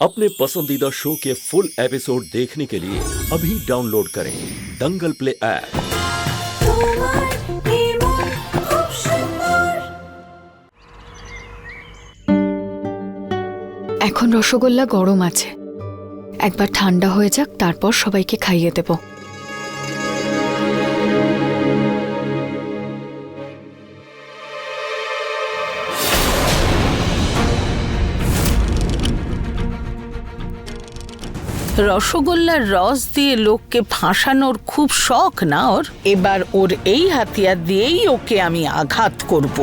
अपने पसंदीदा शो के फुल एपिसोड देखने के लिए अभी डाउनलोड करें दंगल प्ले ऐप তোমার নির্মল খুব সুন্দর এখন রসগোল্লা গরম আছে একবার ঠান্ডা হয়ে যাক তারপর সবাইকে খাইয়ে দেব রসগোল্লার রস দিয়ে লোককে ফাঁসানোর খুব শখ না ওর? এবার ওর এই হাতিয়ার দিয়েই ওকে আমি আঘাত করব।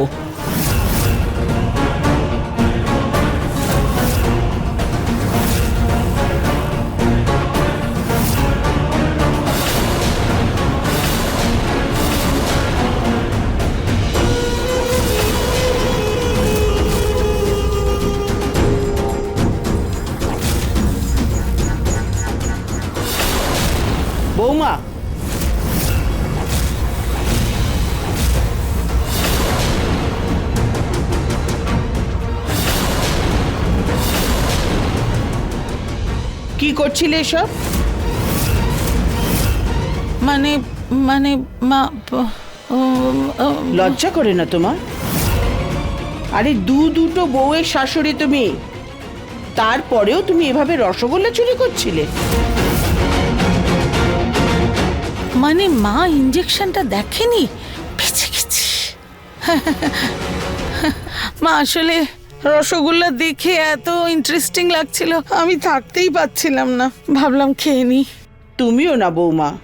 করছিলে এসব? মানে মানে মা লজ্জা করে না তোমার? আরে দু দুটো বউয়ের শাশুড়ি তুমি। তারপরেও তুমি এভাবে রসগোল্লা চুরি করছিলে। মানে মা ইঞ্জেকশনটা দেখেনি? বেঁচে গেছি। মা আসলে রসগোল্লা দেখে এত ইন্টারেস্টিং লাগছিল। আমি থাকতেই পাচ্ছিলাম না। ভাবলাম খেয়ে নি। তুমিও না বৌমা।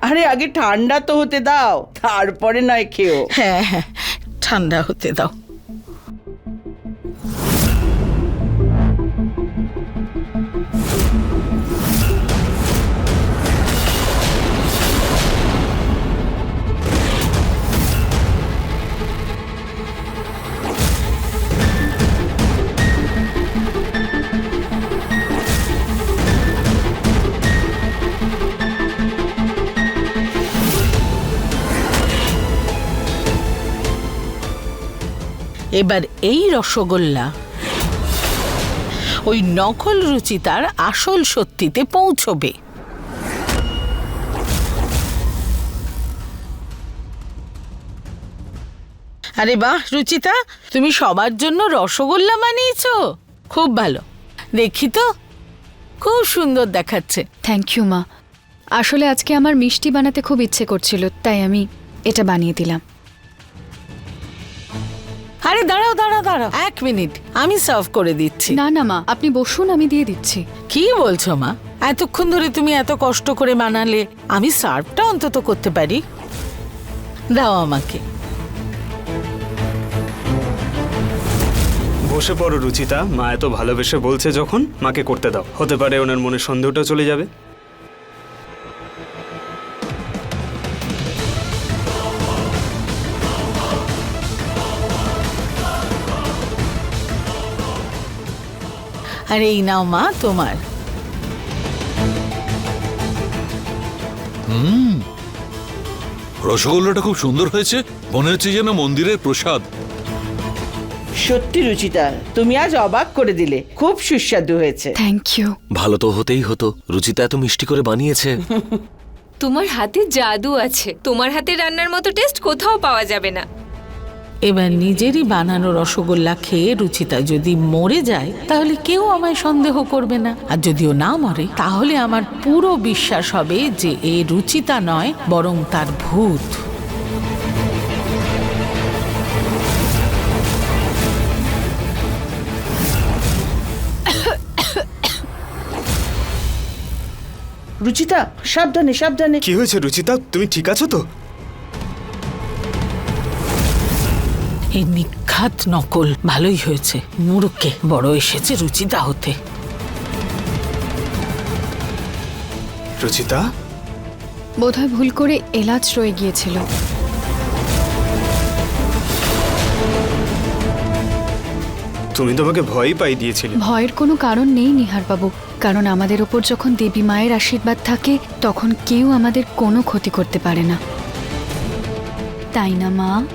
আরে আগে ঠান্ডা তো হতে দাও তারপরে নয় খেও। হ্যাঁ হ্যাঁ ঠান্ডা হতে দাও। এবার এই রসগোল্লা। ওই নকল রুচিতার আসল সত্যিতে পৌঁছবে। আরে বাহ, রুচিতা, তুমি সবার জন্য রসগোল্লা বানিয়েছ? খুব ভালো। দেখি তো। খুব সুন্দর দেখাচ্ছে। থ্যাংক ইউ মা। আসলে আজকে আমার মিষ্টি বানাতে খুব ইচ্ছে করছিল, তাই আমি এটা বানিয়ে দিলাম। আরে দাঁড়াও দাঁড়াও দাঁড়াও। এক মিনিট আমি সার্ভ করে দিচ্ছি। না না মা আপনি বসুন আমি দিয়ে দিচ্ছি। কি বলছো মা? এতক্ষণ ধরে তুমি এত কষ্ট করে বানালে আমি সার্ভটা অন্তত করতে পারি? দাও আমাকে। বসে পড়ো রুচিতা। মা এত ভালোবেসে বলছে যখন মাকে করতে দাও। হতে পারে ওনার মনে সন্দেহটা চলে যাবে। আর এই নাও মা তোমার। রসগোল্লাটা খুব সুন্দর হয়েছে মনে হচ্ছে যেন মন্দিরের প্রসাদ। সত্যি রুচিতা তুমি আজ অবাক করে দিলে খুব সুস্বাদু হয়েছে। থ্যাংক ইউ ভালো তো হতেই হতো রুচিতা এত মিষ্টি করে বানিয়েছে। তোমার হাতে জাদু আছে তোমার হাতে রান্নার মতো টেস্ট কোথাও পাওয়া যাবে না। এবার নিজেরই বানানো রসগোল্লা খেয়ে রুচিতা যদি মরে যায় তাহলে কেউ আমায় সন্দেহ করবে না। আর যদিও না মরে তাহলে আমার পুরো বিশ্বাস হবে যে এ রুচিতা নয় বরং তার ভূত। রুচিতা সাবধানে সাবধানে। কি হয়েছে রুচিতা? তুমি ঠিক আছো তো? এই নিখাত নকল ভালোই হয়েছে। মুরুকে বড় এসেছে রুচিতা হতে। রুচিতা? বোধহয় ভুল করে এলাচ রয়ে গিয়েছিল। তুমি তোমাকে ভয়ই পাই দিয়েছিলে। ভয়ের কোনো কারণ নেই নিহারবাবু কারণ আমাদের ওপর যখন দেবী মায়ের আশীর্বাদ থাকে তখন কেউ আমাদের কোনো ক্ষতি করতে পারে না। তাই না মা?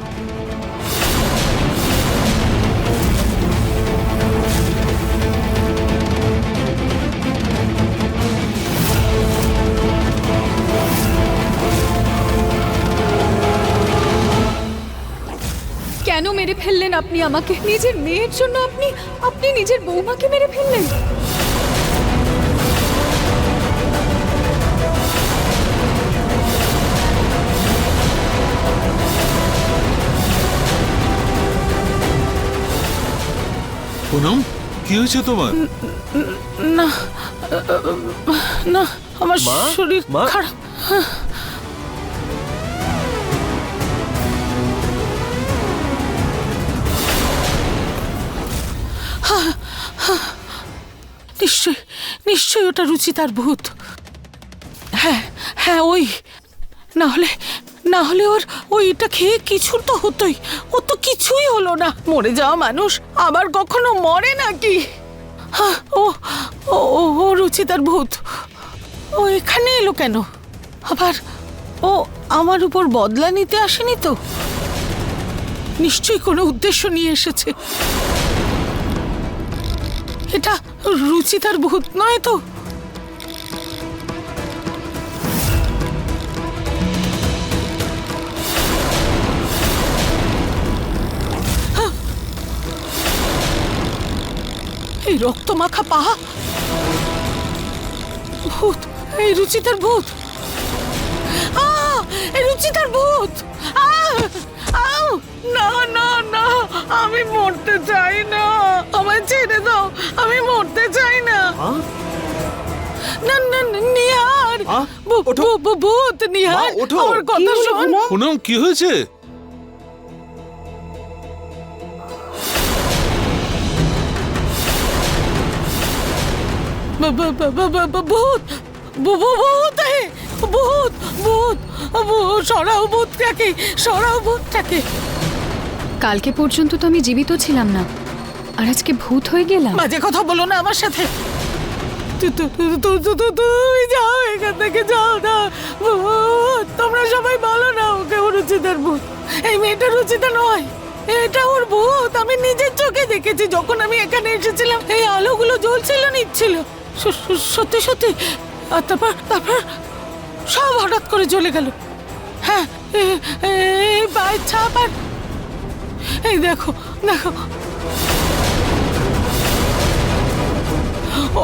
ফেললেন আপনি আমাকে। নিজের মেয়ের জন্য আপনি আপনি নিজের বৌমাকে মেরে ফেললেন। পুনম কি হয়েছে তোমার? না না আমার শরীর খারাপ। নিশ্চয় ওটা রুচিতার ভূত। হ্যাঁ হ্যাঁ ওই না হলে না হলে ওর ওইটা খেয়ে কিছু তো হতোই। ও তো কিছুই হলো না। মরে যাওয়া মানুষ আবার কখনো মরে নাকি? হ্যাঁ, ও ও ও রুচিতার ভূত। ও এখানে এলো কেন? আবার ও আমার উপর বদলা নিতে আসেনি তো? নিশ্চয়ই কোনো উদ্দেশ্য নিয়ে এসেছে। এটা রুচিতার ভূত নয় তো হ্যাঁ। এই রক্ত মাখা পাহা ভূত, এই রুচিতার ভূত! এই রুচিতার ভূত! না না না আমি মরতে চাই না। আমায় ছেড়ে দাও আমি মরতে চাই না। না না নিহার। ভূত নিহার। ওঠো। আমার কি কথা শোন। পুনম? কি হয়েছে? ব- ব- ব- ব- ব- ব- ভূত। ভূত! ভূত ভূত। সরাও ভূতটাকে সরাও ভূতটাকে। কালকে পর্যন্ত তো আমি জীবিত ছিলাম না। আর আজকে ভূত হয়ে গেলাম। বাজে কথা বলো না আমার সাথে। তু- তু- তু- তু- তু- তু- তুমি যাও এখান থেকে, যাও না। তোমরা সবাই বলো না ওকে, ও রুচিতার ভূত। এই মেয়েটা রুচিতা নয়, এটা ওর ভূত। আমি নিজের চোখে দেখেছি, যখন আমি এখানে এসেছিলাম, এই আলোগুলো জ্বলছিল, নিচ্ছিল। সত্যি সত্যি। আর তারপর তারপর সব হঠাৎ করে চলে গেল। হ্যাঁ এই পায়ের ছাপ আর এই দেখো দেখো।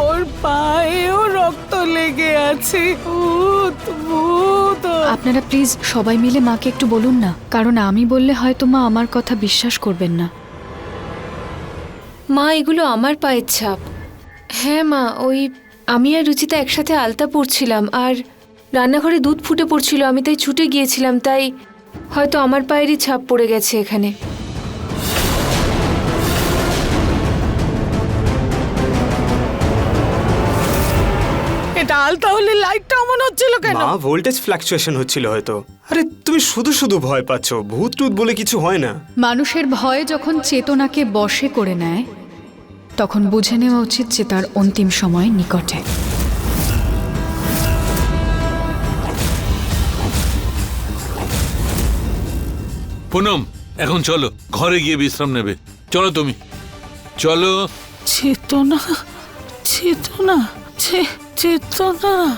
ওর পায়েও রক্ত লেগে আছে। ভূত ভূত। আপনারা প্লিজ সবাই মিলে মাকে একটু বলুন না কারণ আমি বললে হয়তো মা আমার কথা বিশ্বাস করবেন না। মা এগুলো আমার পায়ের ছাপ। হ্যাঁ মা ওই আমি আর রুচিতা একসাথে আলতা পড়ছিলাম আর রান্নাঘরে দুধ ফুটে পড়ছিল আমি তাই ছুটে গিয়েছিলাম তাই হয়তো আমার পায়েরই ছাপ পড়ে গেছে এখানে। হচ্ছিল কেন? মা ভোল্টেজ ফ্ল্যাকচুয়েশন হচ্ছিল হয়তো। আরে তুমি শুধু শুধু ভয় পাচ্ছ। ভূত টুত বলে কিছু হয় না। মানুষের ভয় যখন চেতনাকে বশে করে নেয় তখন বুঝে নেওয়া উচিত যে তার অন্তিম সময় নিকটে। পুনম এখন চলো ঘরে গিয়ে বিশ্রাম নেবে। চলো তুমি। চলো। চেতনা চেতনা চে- চেতনা।